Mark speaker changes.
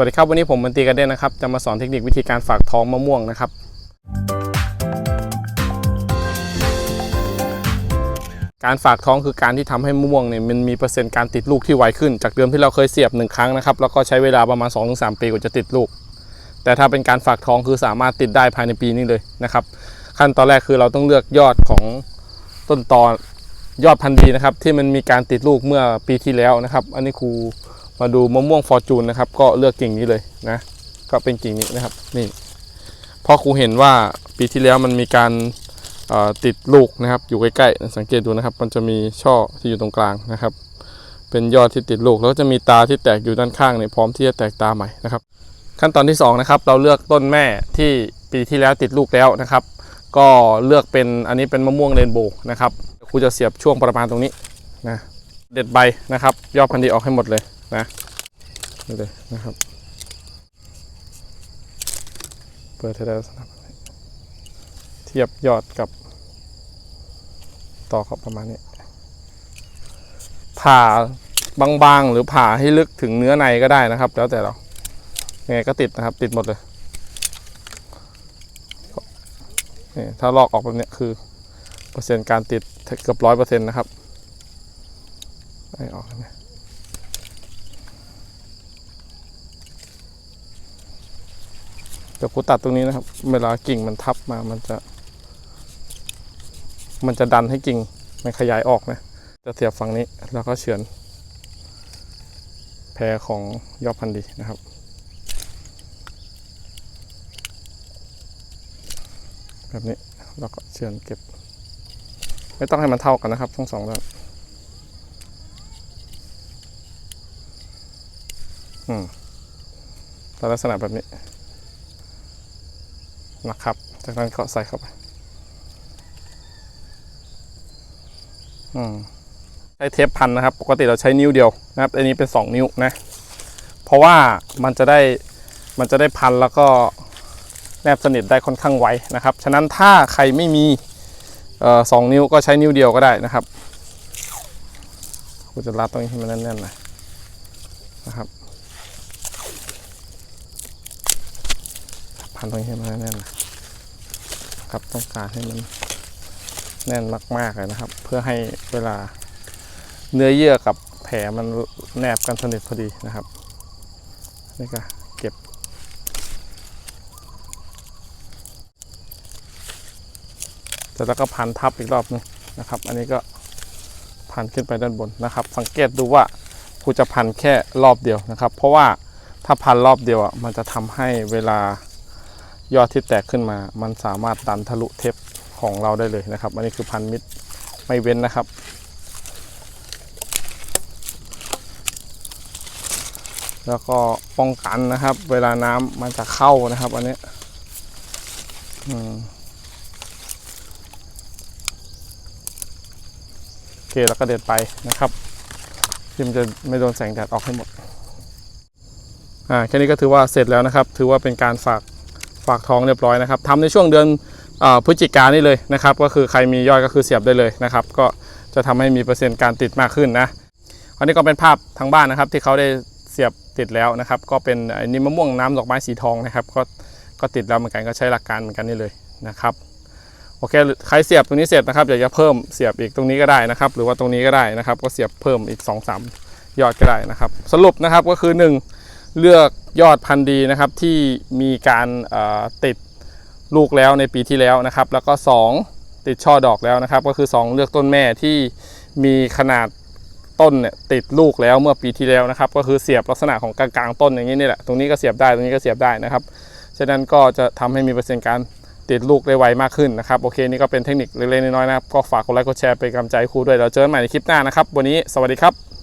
Speaker 1: วัสดีครับ วันนี้ผมมันตีกันเด้นนะครับ จะมาสอนเทคนิควิธีการฝากท้องมะม่วงนะครับ การฝากท้องคือการที่ทำให้มะม่วงเนี่ยมันมีเปอร์เซ็นต์การติดลูกที่ไวขึ้น จากเดิมที่เราเคยเสียบหนึ่งครั้งนะครับแล้วก็ใช้เวลาประมาณ 2-3 ปีกว่าจะติดลูก แต่ถ้าเป็นการฝากท้องคือสามารถติดได้ภายในปีนี้เลยนะครับ ขั้นตอนแรกคือเราต้องเลือกยอดของต้นตอนยอดพันธุ์ดีนะครับที่มันมีการติดลูกเมื่อปีที่แล้วนะครับ อันนี้ครู มาดูมะม่วงฟอร์จูนนะครับ ก็เลือกกิ่งนี้เลยนะ ก็เป็นกิ่งนี้นะครับ นี่เพราะครูเห็นว่าปีที่แล้วมันมีการติดลูกนะครับ อยู่ใกล้ๆสังเกตดูนะครับ มันจะมีช่อที่อยู่ตรงกลางนะครับ เป็นยอดที่ติดลูกแล้วก็จะมีตาที่แตกอยู่ด้านข้างเนี่ยพร้อมที่จะแตกตาใหม่นะครับ ขั้นตอนที่สองนะครับ เราเลือกต้นแม่ที่ปีที่แล้วติดลูกแล้วนะครับ ก็เลือกเป็นอันนี้เป็นมะม่วงเรนโบว์นะครับครูจะเสียบช่วงประมาณตรงนี้นะเด็ดใบนะครับ ยอดพันธุ์ดีออกให้หมดเลย นะนี่เลยนะครับ เปิดให้ได้ลับบนี้เทียบยอดกับ ต่อเขาประมาณนี้ผ่าบางๆ หรือผ่าให้ลึกถึงเนื้อในก็ได้นะครับ แล้วแต่เรายังไงก็ติดนะครับ ติดหมดเลยนี่ถ้าลอกออกแบบนี้คือเปอร์เซ็นต์การติดเกือบร้อยเปอร์เซ็นต์นะครับไม่ออกเห็นไหม เดี๋ยวกูตัดตรงนี้นะครับ เวลากิ่งมันทับมามันจะ มันจะดันให้กิ่งมันขยายออกนะจะเสียบฝั่งนี้แล้วก็เฉือนแพรของยอดพันธุ์ดีนะครับแบบนี้แล้วก็เฉือนเก็บ ไม่ต้องให้มันเท่ากันนะครับทั้งสองด้านอืมแต่ลักษณะแบบนี้ นะครับ จากนั้นก็ใส่เข้าไปอืมใช้เทปพันนะครับ ปกติเราใช้นิ้วเดียวนะครับ อันนี้เป็น 2 นิ้วนะ เพราะว่ามันจะได้มันจะได้พันแล้วก็แนบสนิทได้ค่อนข้างไวนะครับ ฉะนั้นถ้าใครไม่มีเอ่อสองนิ้วก็ใช้นิ้วเดียวก็ได้นะครับกูจะรัดตรงนี้ให้มันแน่นๆหน่อยนะครับพันตรงนี้ให้มันแน่นๆหน่อย ครับต้องการให้มันแน่นมากๆเลยนะครับ เพื่อให้เวลาเนื้อเยื่อกับแผลมันแนบกันสนิทพอดีนะครับนี่ก็เก็บแล้วก็พันทับอีกรอบนึงนะครับ อันนี้ก็พันขึ้นไปด้านบนนะครับ สังเกตดูว่าครูจะพันแค่รอบเดียวนะครับ เพราะว่าถ้าพันรอบเดียวอะมันจะทำให้เวลา ยอดที่แตกขึ้นมา มันสามารถดันทะลุเทปของเราได้เลยนะครับ อันนี้คือพันมิดไม่เว้นนะครับ แล้วก็ป้องกันนะครับ เวลาน้ำมันจะเข้านะครับ อันนี้อืมโอเคแล้วก็เด็ดไปนะครับที่มันจะไม่โดนแสงแดดออกให้หมด อ่าแค่นี้ก็ถือว่าเสร็จแล้วนะครับ ถือว่าเป็นการฝาก ฝากท้องเรียบร้อยนะครับทำในช่วงเดือนอพฤศจิกายนนี่เลยนะครับ ก็คือใครมียอดก็คือเสียบได้เลยนะครับ ก็จะทำให้มีเปอร์เซ็นต์การติดมากขึ้นนะอันนี้ก็เป็นภาพทางบ้านนะครับ ที่เขาได้เสียบติดแล้วนะครับ ก็เป็นนี่มะม่วงน้ำดอกไม้สีทองนะครับ ก็ก็ติดแล้วเหมือนกันก็ใช้หลักการเหมือนกันนี่เลยนะครับโอเคใครเสียบตรงนี้เสร็จนะครับอยากจะเพิ่มเสียบอีกตรงนี้ก็ได้นะครับ หรือว่าตรงนี้ก็ได้นะครับ ก็เสียบเพิ่มอีก2อสยอดก็ได้นะครับ สรุปนะครับก็คือ 1 เลือกยอดพันธุ์ดีนะครับที่มีการติดลูกแล้วในปีที่แล้วนะครับ แล้วก็ 2 ติดช่อดอกแล้วนะครับ ก็คือ 2 เลือกต้นแม่ที่มีขนาดต้นเนี่ยติดลูกแล้วเมื่อปีที่แล้วนะครับ ก็คือเสียบลักษณะของกลางๆต้นอย่างนี้นี่แหละตรงนี้ก็เสียบได้ตรงนี้ก็เสียบได้นะครับฉะนั้นก็จะทำให้มีเปอร์เซ็นต์การติดลูกได้ไวมากขึ้นนะครับโอเคนี่ก็เป็นเทคนิคเล็กๆน้อยๆนะครับก็ฝากกดไลค์กดแชร์เป็นกำลังใจครูด้วยเราเจอกันใหม่ในคลิปหน้านะครับ วันนี้สวัสดีครับ